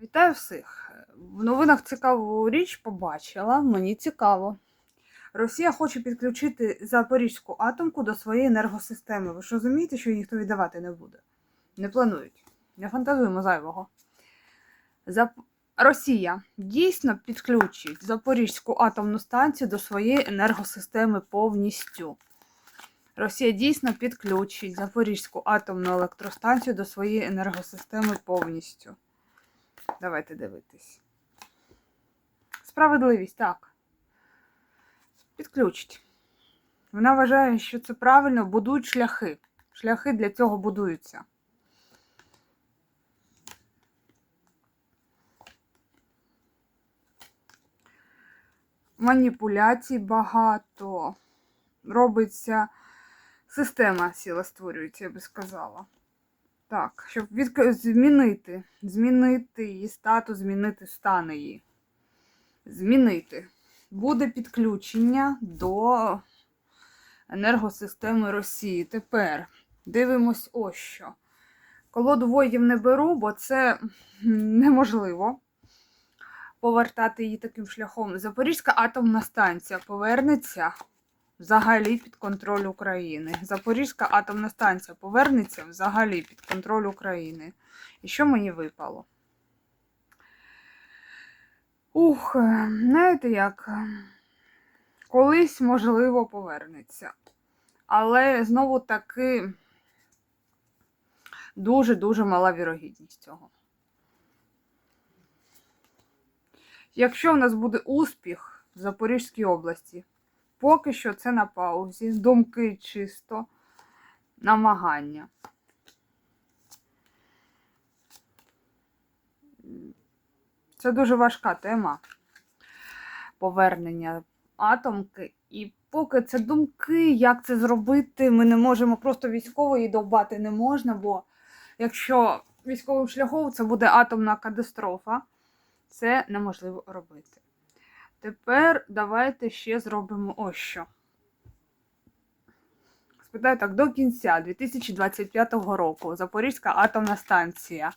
Вітаю всіх! В новинах цікаву річ побачила. Мені цікаво. Росія хоче підключити Запорізьку атомку до своєї енергосистеми. Ви ж розумієте, що її ніхто віддавати не буде? Не планують. Не фантазуємо зайвого. Зап... Росія дійсно підключить Запорізьку атомну станцію до своєї енергосистеми повністю. Росія дійсно підключить Запорізьку атомну електростанцію до своєї енергосистеми повністю. Давайте дивитись. Справедливість, так. Підключить. Вона вважає, що це правильно, будують шляхи. Шляхи для цього будуються. Маніпуляцій багато. Робиться система сіла створюється, я би сказала. Так, щоб від... змінити, змінити її статус, змінити стан її. Змінити. Буде підключення до енергосистеми Росії. Тепер дивимось ось що. Колоду воїв не беру, бо це неможливо повертати її таким шляхом. Запорізька атомна станція повернеться взагалі під контроль України. Запорізька атомна станція повернеться взагалі під контроль України. І що мені випало? Ух, знаєте як? Колись, можливо, повернеться. Але знову таки дуже-дуже мала вірогідність цього. Якщо в нас буде успіх в Запорізькій області, Поки що це на паузі. Думки чисто, намагання. Це дуже важка тема повернення атомки. І поки це думки, як це зробити, ми не можемо просто військової довбати не можна, бо якщо військовим шляхом це буде атомна катастрофа, це неможливо робити. Тепер давайте ще зробимо ось що. Спитаю так, до кінця 2025 року Запорізька атомна станція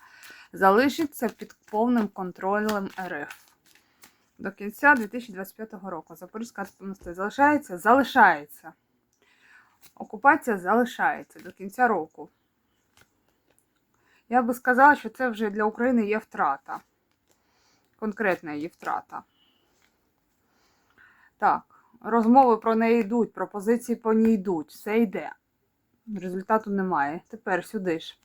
залишиться під повним контролем РФ. До кінця 2025 року Запорізька атомна станція залишається? Залишається. Окупація залишається до кінця року. Я би сказала, що це вже для України є втрата. Конкретна її втрата. Так, розмови про неї йдуть, пропозиції по ній йдуть, все йде. Результату немає. Тепер сюди ж.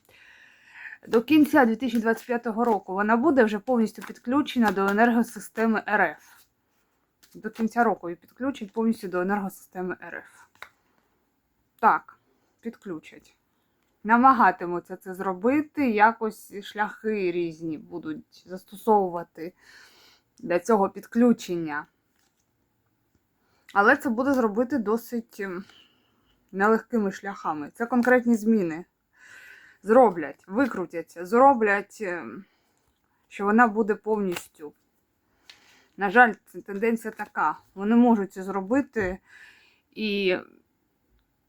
До кінця 2025 року вона буде вже повністю підключена до енергосистеми РФ. До кінця року її підключать повністю до енергосистеми РФ. Так, підключать. Намагатимуться це зробити, якось шляхи різні будуть застосовувати для цього підключення. Але це буде зробити досить ем, нелегкими шляхами. Це конкретні зміни. Зроблять, викрутяться, зроблять, ем, що вона буде повністю. На жаль, тенденція така. Вони можуть це зробити, і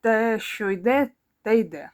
те, що йде, те йде.